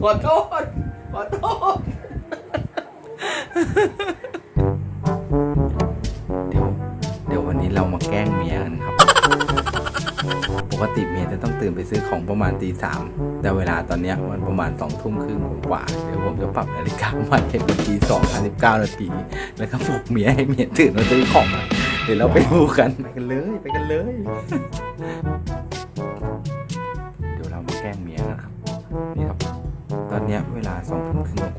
ขอโทษ ขอโทษ เดี๋ยว เดี๋ยววันนี้เรามาแกล้งเมียกันครับ ปกติเมียจะต้องตื่นไปซื้อของประมาณตีสามแต่เวลาตอนเนี้ยมันประมาณสองทุ่มครึ่งกว่า เดี๋ยวผมจะปรับนาฬิกาใหม่ให้เป็นตีสองห้าสิบเก้านาที แล้วก็ปลุกเมียให้เมียตื่นมาซื้อของ เดี๋ยวเราไปดูกัน ไปกันเลย ไปกันเลย เดี๋ยวเรามาแกล้งเมียกันครับ นี่ครับ ตอนเนี้ยเวลาสองทุ่มครึ่งกว่า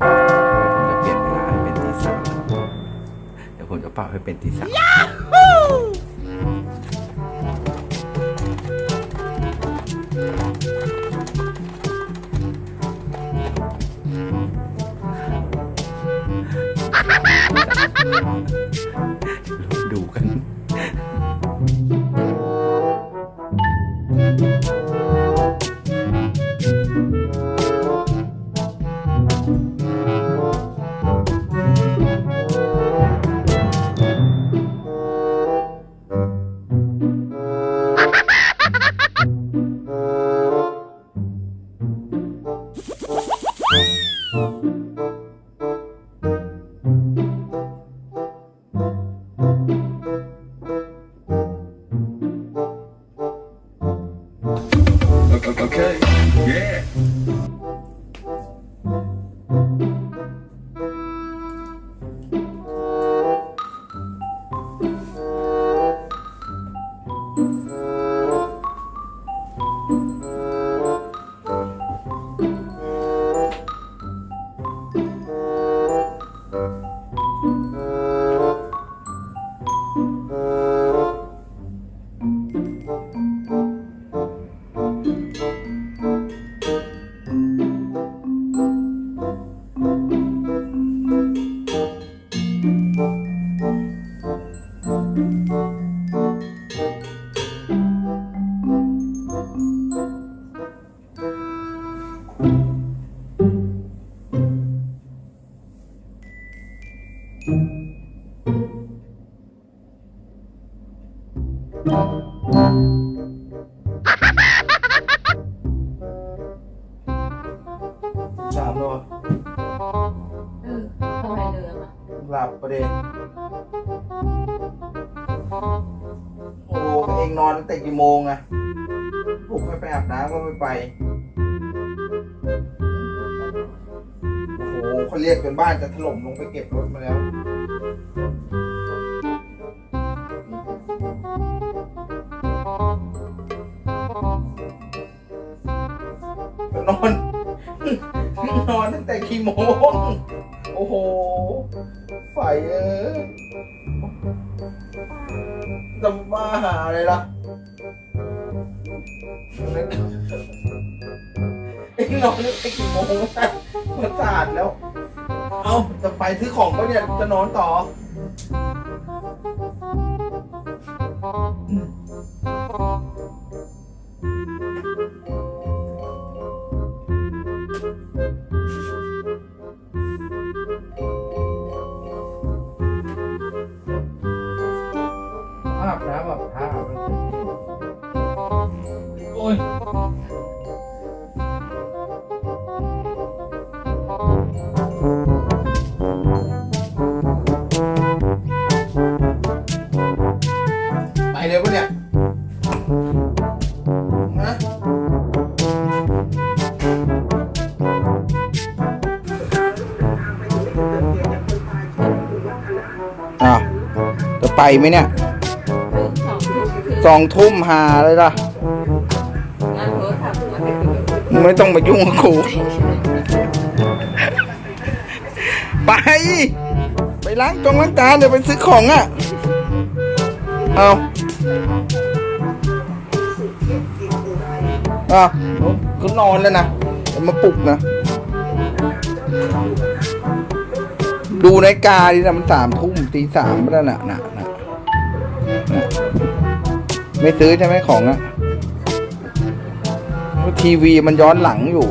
ผมจะเปลี่ยนเวลาให้เป็นตีสามเดี๋ยวผมจะปรับให้เป็นตีสามดูกัน 예. สามโลเออทำไมเดินอะหลับประเด็นโอ้เองนอนตั้งแต่กี่โมงอะปลุกให้ไปอาบน้ำก็ไม่ไป โอ้โหเขาเรียกจนบ้านจะถล่มลงไปเก็บรถมาแล้ว กี่โมง โอ้โห ไฟเออจะบ้าหาอะไรล่ะไอ้นอนตั้กี่โมงนะมาสาดแล้ว เอ้าจะไปซื้อของก็เนี่ยจะนอนต่ออ ยไปเลยปะเนี่ยฮะอะจะไปไหมเนี่ยคือสองทุ่มคือสองทุ่มหาเลยล่ะ ไม่ต้องมายุ่งกับกูไป ไปล้างจงล้างจานเดี๋ยวไปซื้อของอะ เอาเอาก็นอนแล้วนะมาปลุกนะ ดูนาฬิกาดินะมันสามทุ่มตีสามแล้วนะน่ะน่ะน่ะ ไม่ซื้อใช่ไหมของอะ ทีวีมันย้อนหลังอยู่